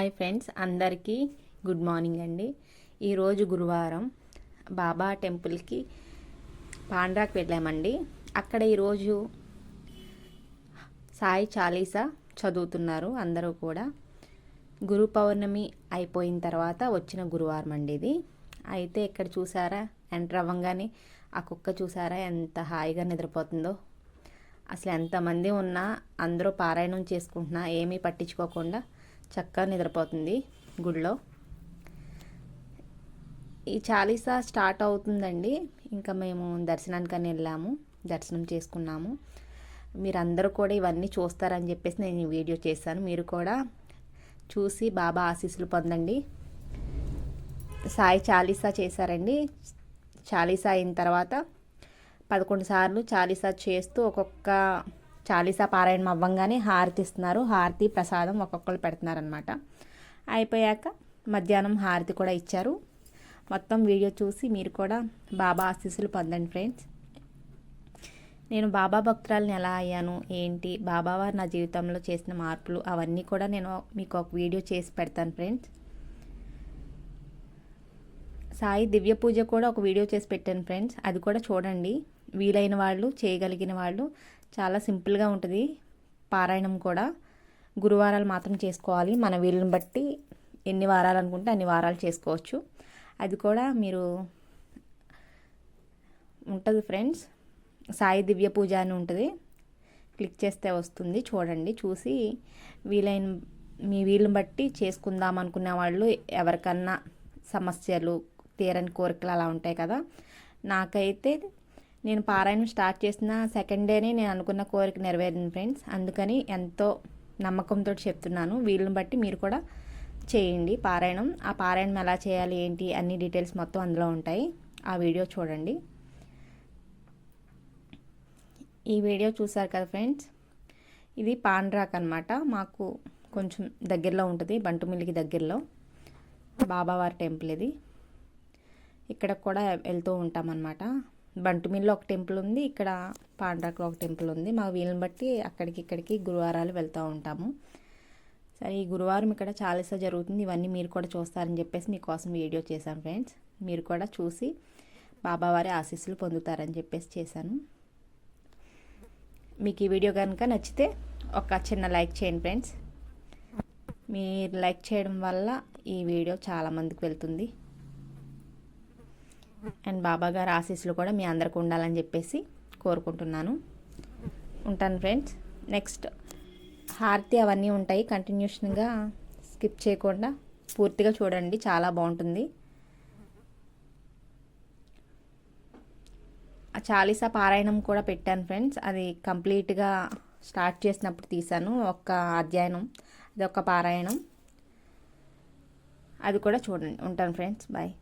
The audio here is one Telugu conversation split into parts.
హాయ్ ఫ్రెండ్స్ అందరికీ గుడ్ మార్నింగ్ అండి. ఈరోజు గురువారం బాబా టెంపుల్కి పాండ్రాకి వెళ్ళామండి. అక్కడ ఈరోజు సాయి చాలీసా చదువుతున్నారు అందరూ కూడా. గురు పౌర్ణమి అయిపోయిన తర్వాత వచ్చిన గురువారం అండి ఇది. అయితే ఇక్కడ చూసారా ఎంటర్ అవ్వగానే ఆ కుక్క చూసారా ఎంత హాయిగా నిద్రపోతుందో. అసలు ఎంతమంది ఉన్నా అందరూ పారాయణం చేసుకుంటున్నా ఏమీ పట్టించుకోకుండా చక్కగా నిద్రపోతుంది గుడిలో ఈ చాలీసా స్టార్ట్ అవుతుందండి. ఇంకా మేము దర్శనానికని వెళ్ళాము దర్శనం చేసుకున్నాము. మీరందరూ కూడా ఇవన్నీ చూస్తారని చెప్పేసి నేను ఈ వీడియో చేశాను. మీరు కూడా చూసి బాబా ఆశీస్సులు పొందండి. సాయి చాలీసా చేశారండి. చాలీసా అయిన తర్వాత పదకొండు సార్లు చాలీసా చేస్తూ ఒక్కొక్క చాలీసా పారాయణం అవ్వంగానే హారతి ఇస్తున్నారు. హారతి ప్రసాదం ఒక్కొక్కరు పెడుతున్నారనమాట అయిపోయాక మధ్యాహ్నం హారతి కూడా ఇచ్చారు. మొత్తం వీడియో చూసి మీరు కూడా బాబా ఆశీస్సులు పొందండి ఫ్రెండ్స్. నేను బాబా భక్తురాలను ఎలా అయ్యాను? ఏంటి? బాబావారు నా జీవితంలో చేసిన మార్పులు అవన్నీ కూడా నేను మీకు ఒక వీడియో చేసి పెడతాను ఫ్రెండ్స్. సాయి దివ్య పూజ కూడా ఒక వీడియో చేసి పెట్టాను ఫ్రెండ్స్. అది కూడా చూడండి. వీలైన వాళ్ళు చేయగలిగిన వాళ్ళు చాలా సింపుల్గా ఉంటుంది. పారాయణం కూడా. గురువారాలు మాత్రం చేసుకోవాలి. మన వీళ్ళని బట్టి ఎన్ని వారాలు అనుకుంటే అన్ని వారాలు చేసుకోవచ్చు. అది కూడా మీరు ఉంటుంది ఫ్రెండ్స్. సాయి దివ్య పూజ అని ఉంటుంది. క్లిక్ చేస్తే వస్తుంది. చూడండి. చూసి వీలైన మీ వీళ్ళని బట్టి చేసుకుందాం అనుకునే వాళ్ళు ఎవరికన్నా సమస్యలు తీరని కోరికలు అలా ఉంటాయి కదా. నాకైతే నేను పారాయణం స్టార్ట్ చేసిన సెకండ్ డేనే నేను అనుకున్న కోరిక నెరవేరింది ఫ్రెండ్స్ అందుకని ఎంతో నమ్మకంతో చెప్తున్నాను. వీళ్ళని బట్టి మీరు కూడా చేయండి పారాయణం. ఆ పారాయణం ఎలా చేయాలి ఏంటి అన్ని డీటెయిల్స్ మొత్తం అందులో ఉంటాయి. ఆ వీడియో చూడండి. ఈ వీడియో చూసారు కదా ఫ్రెండ్స్ ఇది పాండ్రాక్ అనమాట మాకు కొంచెం దగ్గరలో ఉంటుంది బంటుమిల్లికి దగ్గరలో. బాబావారి టెంపుల్ ఇది. ఇక్కడ కూడా వెళ్తూ ఉంటామన్నమాట. బంటుమిల్లో ఒక టెంపుల్ ఉంది ఇక్కడ పాండ్రాకులో ఒక టెంపుల్ ఉంది. మా వీళ్ళని బట్టి అక్కడికి ఇక్కడికి గురువారాలు వెళ్తూ ఉంటాము. సరే ఈ గురువారం ఇక్కడ చాలీసా జరుగుతుంది. ఇవన్నీ మీరు కూడా చూస్తారని చెప్పేసి మీకోసం వీడియో చేశాను ఫ్రెండ్స్. మీరు కూడా చూసి బాబావారి ఆశీస్సులు పొందుతారని చెప్పేసి చేశాను. మీకు ఈ వీడియో కనుక నచ్చితే ఒక చిన్న లైక్ చేయండి ఫ్రెండ్స్. మీరు లైక్ చేయడం వల్ల ఈ వీడియో చాలామందికి వెళ్తుంది. అండ్ బాబా గారు ఆశీస్సులు కూడా మీ అందరికి ఉండాలని చెప్పేసి కోరుకుంటున్నాను. ఉంటాను ఫ్రెండ్స్. నెక్స్ట్ హారతి అవన్నీ ఉంటాయి. కంటిన్యూషన్గా స్కిప్ చేయకుండా పూర్తిగా చూడండి. చాలా బాగుంటుంది. చాలీసా పారాయణం కూడా పెట్టాను ఫ్రెండ్స్. అది కంప్లీట్గా స్టార్ట్ చేసినప్పుడు తీసాను ఒక్క అధ్యయనం. అది ఒక పారాయణం. అది కూడా చూడండి. ఉంటాను ఫ్రెండ్స్. బాయ్.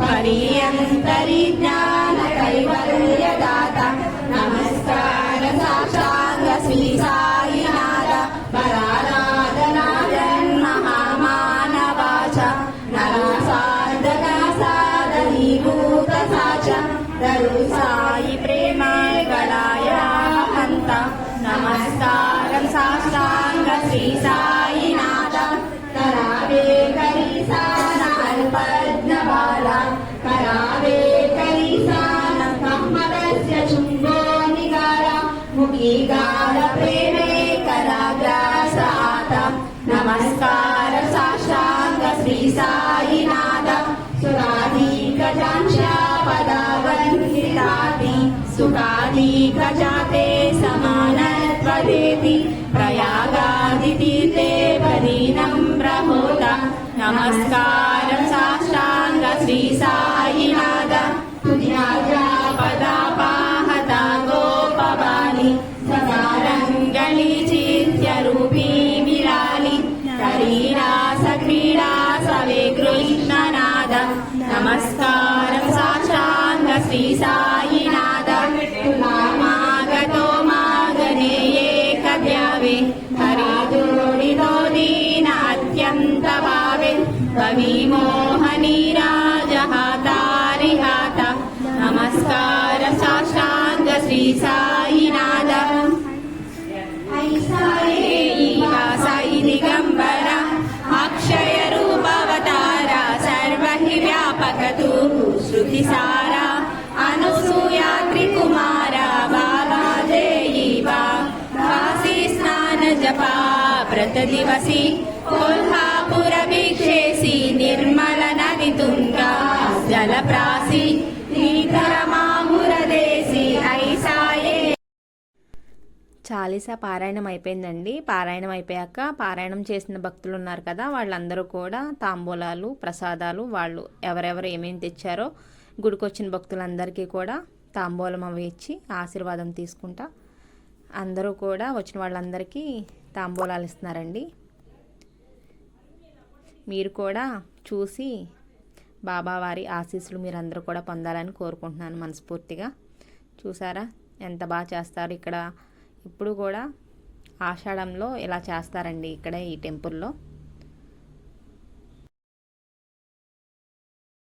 परिजोजनाल समानत्वदेति प्रयागादितीर्थे पदीनं प्रहोत नमस्कारं साष्टाङ्ग श्री साईनाथ तुझ्या पदापाहता गोपवाणि सदारङ्गली चित्यरूपी विलाली शरीरास क्रीडास वे कृष्णनाद नमस्कारं साष्टाङ्ग श्री సారా చాలీసా పారాయణం అయిపోయిందండి. పారాయణం అయిపోయాక పారాయణం చేసిన భక్తులు ఉన్నారు కదా వాళ్ళందరూ కూడా తాంబూలాలు ప్రసాదాలు వాళ్ళు ఎవరెవరు ఏమేమి తెచ్చారో గుడికొచ్చిన భక్తులందరికీ కూడా తాంబూలం అవి ఇచ్చి ఆశీర్వాదం తీసుకుంటా. అందరూ కూడా వచ్చిన వాళ్ళందరికీ తాంబూలాలు ఇస్తున్నారండి. మీరు కూడా చూసి బాబావారి ఆశీస్సులు మీరందరూ కూడా పొందాలని కోరుకుంటున్నాను మనస్ఫూర్తిగా. చూసారా? ఎంత బాగా చేస్తారు ఇక్కడ. ఇప్పుడు కూడా ఆషాఢంలో ఇలా చేస్తారండి ఇక్కడ ఈ టెంపుల్లో.